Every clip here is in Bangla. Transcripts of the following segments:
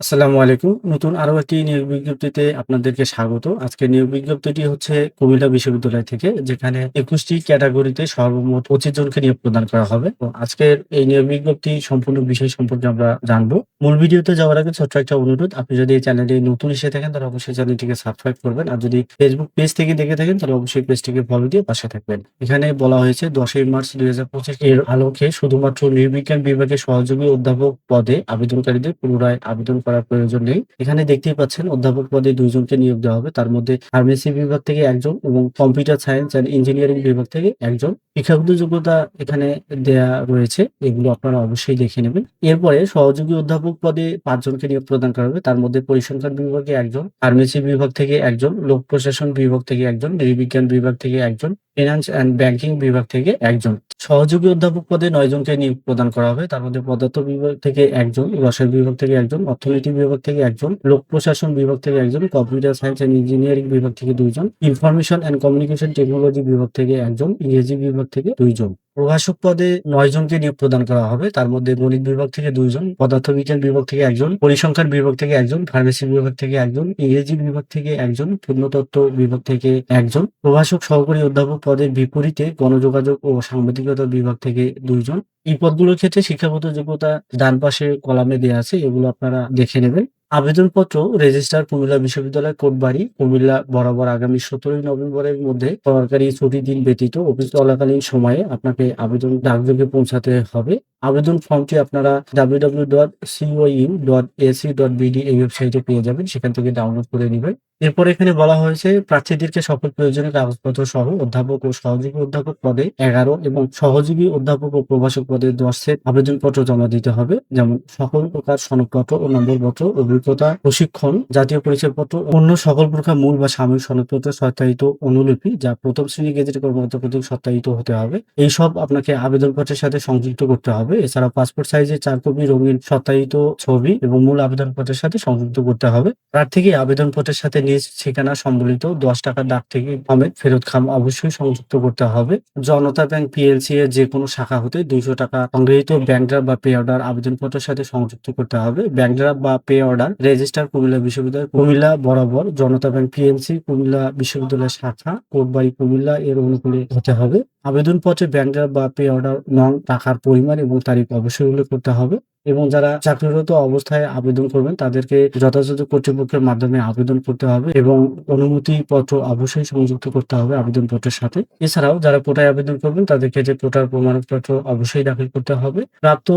আসসালামু আলাইকুম। নতুন আরও একটি নিয়োগ বিজ্ঞপ্তিতে আপনাদেরকে স্বাগত। আজকের নিয়োগ বিজ্ঞপ্তিটি হচ্ছে কুমিল্লা বিশ্ববিদ্যালয় থেকে যেখানে ২১ টি ক্যাটেগরিতে সর্বমোট ২৫ জনকে নিয়োগ প্রদান করা হবে। তো আজকের এই নিয়োগ বিজ্ঞপ্তি সম্পূর্ণ বিষয় সম্পর্কে আমরা জানব। মূল ভিডিওতে যাওয়ার আগে ছোট্ট একটা অনুরোধ, আপনি যদি এই চ্যানেলে নতুন এসে থাকেন তাহলে অবশ্যই চ্যানেলটিকে সাবস্ক্রাইব করবেন। আর যদি ফেসবুক পেজ থেকে দেখে থাকেন তাহলে অবশ্যই পেজটিকে ফলো দিয়ে পাশে থাকবেন। এখানে বলা হয়েছে ১০ই মার্চ ২০২৫ এর আলোকে শুধুমাত্র নৃবিজ্ঞান বিভাগের সহযোগী অধ্যাপক পদে আবেদনকারীদের পুনরায় আবেদন করার প্রয়োজন নেই। এখানে দেখতেই পাচ্ছেন অধ্যাপক পদে দুইজনকে নিয়োগ দেওয়া হবে। তার মধ্যে ফার্মেসি বিভাগ থেকে একজন এবং কম্পিউটার সায়েন্স অ্যান্ড ইঞ্জিনিয়ারিং বিভাগ থেকে ১ জন। শিক্ষাগত যোগ্যতা এখানে দেয়া রয়েছে। এগুলো আপনারা অবশ্যই দেখে নেবেন। এরপরে সহযোগী অধ্যাপক পদে পাঁচজনকে নিয়োগ প্রদান করা হবে। তার মধ্যে পরিসংখ্যান বিভাগে একজন ফার্মেসি বিভাগ থেকে একজন লোক প্রশাসন বিভাগ থেকে ১ জন, নৃবিজ্ঞান বিভাগ থেকে ১ জন, ফিন্যান্স অ্যান্ড ব্যাংকিং বিভাগ থেকে একজন সহযোগী অধ্যাপক পদে ৯ জনকে নিয়োগ প্রদান করা হবে। তার মধ্যে পদার্থ বিভাগ থেকে ১ জন, রসায়ন বিভাগ থেকে ১ জন, অর্থনীতি বিভাগ থেকে একজন লোক প্রশাসন বিভাগ থেকে একজন কম্পিউটার সায়েন্স অ্যান্ড ইঞ্জিনিয়ারিং বিভাগ থেকে দুইজন ইনফরমেশন অ্যান্ড কমিউনিকেশন টেকনোলজি বিভাগ থেকে একজন ইংরেজি বিভাগ থেকে ২ জন। প্রভাষক পদে নয় জনকে নিয়োগ প্রদান করা হবে। তার মধ্যে গণিত বিভাগ থেকে ২ জন, পদার্থবিজ্ঞান বিভাগ থেকে একজন পরিসংখ্যান বিভাগ থেকে একজন ফার্মেসি বিভাগ থেকে একজন ইংরেজি বিভাগ থেকে একজন পূর্ণতত্ত্ব বিভাগ থেকে একজন প্রভাষক সহকারী অধ্যাপক পদের বিপরীতে গণযোগাযোগ ও সাংবাদিকতা বিভাগ থেকে দুইজন এই পদগুলোর ক্ষেত্রে শিক্ষাগত যোগ্যতা ডান পাশে কলামে দেয়া আছে। এগুলো আপনারা দেখে নেবেন। আবেদনপত্র রেজিস্ট্রার কুমিল্লা বিশ্ববিদ্যালয় কোটবাড়ি, কুমিল্লা বরাবর আগামী ১৭ই নভেম্বরের মধ্যে সরকারি ছুটির দিন ব্যতীত অফিস চলাকালীন সময়ে আপনাকে আবেদন ডাকযোগে পৌঁছাতে হবে। আবেদন ফর্মটি আপনারা www.coin.ac.bd এই ওয়েবসাইটে পেয়ে যাবেন। সেখান থেকে ডাউনলোড করে নেবেন এরপর এখানে বলা হয়েছে প্রার্থীদেরকে সকল প্রয়োজনীয় কাগজপত্র সহ অধ্যাপক ও সহযোগী অধ্যাপক পদে ১১ এবং সহযোগী অধ্যাপক ও প্রভাষক পদে ১০ সেট আবেদনপত্র জমা দিতে হবে। যেমন সকল প্রকার সনদপত্র ও নম্বরপত্র, অভিজ্ঞতা, প্রশিক্ষণ, জাতীয় পরিচয়পত্র, অন্য সকল প্রকার মূল বা সাময়িক সনদপত্র সত্যায়িত অনুলিপি যা প্রথম শ্রেণি গেজেট কর্মকর্তা কর্তৃক সত্যায়িত হতে হবে। এইসব আপনাকে আবেদনপত্রের সাথে সংযুক্ত করতে হবে। এছাড়াও পাসপোর্ট সাইজের চার কপি রঙিন সত্যায়িত ছবি এবং মূল আবেদনপত্রের সাথে সংযুক্ত করতে হবে। প্রার্থীকে আবেদনপত্রের সাথে নিজ ঠিকানা সম্বলিত ১০ টাকার ডাক থেকে সমেত ফেরত খাম অবশ্যই সংযুক্ত করতে হবে। জনতা ব্যাংক পিএলসি এর যেকোনো শাখা হতে ২০০ টাকা সংগৃহীত ব্যাংক ড্রাফট বা পে অর্ডার আবেদনপত্রের সাথে সংযুক্ত করতে হবে। ব্যাংক ড্রাফট বা পে অর্ডার রেজিস্টার কুমিল্লা বিশ্ববিদ্যালয় কুমিল্লা বরাবর জনতা ব্যাংক পিএনসি কুমিল্লা বিশ্ববিদ্যালয় শাখা কোটবাড়ি কুমিল্লা এর অনুকূলে হতে হবে। আবেদন পত্রে ব্যাংকার বা পে অর্ডার নং, টাকার পরিমাণ এবং তারিখ অবশ্যই উল্লেখ করতে হবে এবং যারা চাকরিরত অবস্থায় আবেদন করবেন তাদেরকে যথাযথ কর্তৃপক্ষের মাধ্যমে আবেদন করতে হবে এবং অনুমতিপত্র অবশ্যই সংযুক্ত করতে হবে আবেদনপত্রের সাথে। এছাড়াও যারা কোটায় আবেদন করবেন তাদের ক্ষেত্রে কোটার প্রমাণপত্র অবশ্যই দাখিল করতে হবে। প্রাপ্ত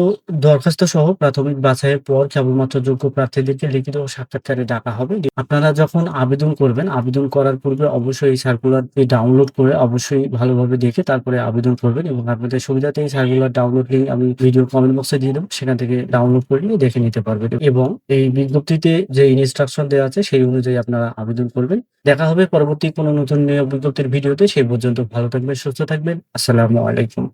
দরখাস্ত সহ প্রাথমিক বাছাইয়ের পর কেবলমাত্র যোগ্য প্রার্থীদেরকে লিখিত ও সাক্ষাৎকারে ডাকা হবে। আপনারা যখন আবেদন করবেন, আবেদন করার পূর্বে অবশ্যই এই সার্কুলারটি ডাউনলোড করে অবশ্যই ভালোভাবে দেখে তারপরে আবেদন করবেন এবং আপনাদের সুবিধার্থে এই সার্কুলার ডাউনলোড লিঙ্ক আমি ভিডিও কমেন্ট বক্সে দিয়ে দেবো। সেখান থেকে ডাউনলোড করে নিয়ে দেখে নিতে পারবেন এবং এই বিজ্ঞপ্তিতে যে ইনস্ট্রাকশন দেওয়া আছে সেই অনুযায়ী আপনারা আবেদন করবেন। দেখা হবে পরবর্তী কোনো নতুন নিয়োগ বিজ্ঞপ্তির ভিডিওতে। সেই পর্যন্ত ভালো থাকবেন, সুস্থ থাকবেন। আসসালামু আলাইকুম।